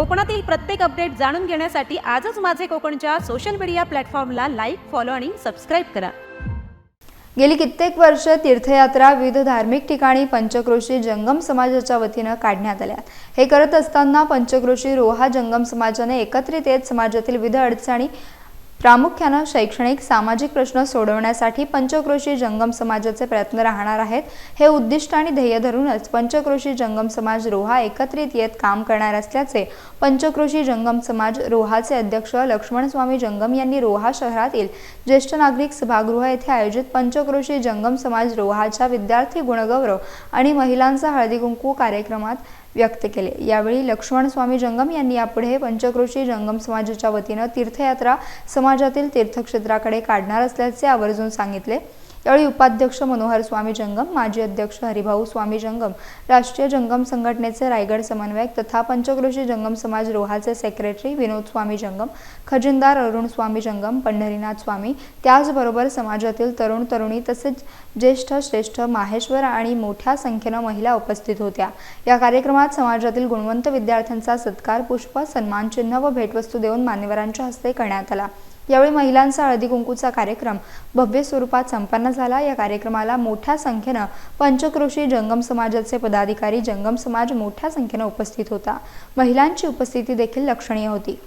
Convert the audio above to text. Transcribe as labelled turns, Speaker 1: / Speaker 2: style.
Speaker 1: कोकणातील प्रत्येक अपडेट जाणून घेण्यासाठी आजच माझे कोकणच्या सोशल मीडिया प्लॅटफॉर्मला लाईक फॉलो आणि सबस्क्राईब करा.
Speaker 2: गेली कित्येक वर्ष तीर्थयात्रा विविध धार्मिक ठिकाणी पंचक्रोशी जंगम समाजाच्या वतीनं काढण्यात आल्या. हे करत असताना पंचक्रोशी रोहा जंगम समाजाने एकत्रित येत समाजातील विविध अडचणी प्रामुख्यानं शैक्षणिक सामाजिक प्रश्न सोडवण्यासाठी पंचक्रोशी जंगम समाजाचे प्रयत्न राहणार आहेत. हे उद्दिष्ट आणि ध्येय धरूनच पंचक्रोशी जंगम समाज रोहा एकत्रित येत काम करणार असल्याचे पंचक्रोशी जंगम समाज रोहाचे अध्यक्ष लक्ष्मणस्वामी जंगम यांनी रोहा शहरातील ज्येष्ठ नागरिक सभागृह येथे आयोजित पंचक्रोशी जंगम समाज रोहाच्या विद्यार्थी गुणगौरव आणि महिलांचा हळदी कुंकू कार्यक्रमात व्यक्त केले. यावेळी लक्ष्मण स्वामी जंगम यांनी यापुढे पंचक्रोशी जंगम समाजाच्या वतीनं तीर्थयात्रा समाजातील तीर्थक्षेत्राकडे काढणार असल्याचे आवर्जून सांगितले. यावेळी उपाध्यक्ष मनोहर स्वामी जंगम माजी अध्यक्ष हरिभाऊ स्वामी जंगम राष्ट्रीय जंगम संघटनेचे रायगड समन्वयक तथा पंचकृषी जंगम समाज रोहाचे सेक्रेटरी विनोद स्वामी जंगम खजिनदार अरुण स्वामी जंगम पंढरीनाथ स्वामी त्याचबरोबर समाजातील तरुण तरुणी तसेच ज्येष्ठ श्रेष्ठ माहेश्वर आणि मोठ्या संख्येनं महिला उपस्थित होत्या. या कार्यक्रमात समाजातील गुणवंत विद्यार्थ्यांचा सत्कार पुष्प सन्मानचिन्ह व भेटवस्तू देऊन मान्यवरांच्या हस्ते करण्यात आला. यावेळी महिलांचा हळदी कुंकूचा कार्यक्रम भव्य स्वरूपात संपन्न झाला. या कार्यक्रमाला मोठ्या संख्येनं पंचक्रोशी जंगम समाजाचे पदाधिकारी जंगम समाज मोठ्या संख्येनं उपस्थित होता. महिलांची उपस्थिती देखील लक्षणीय होती.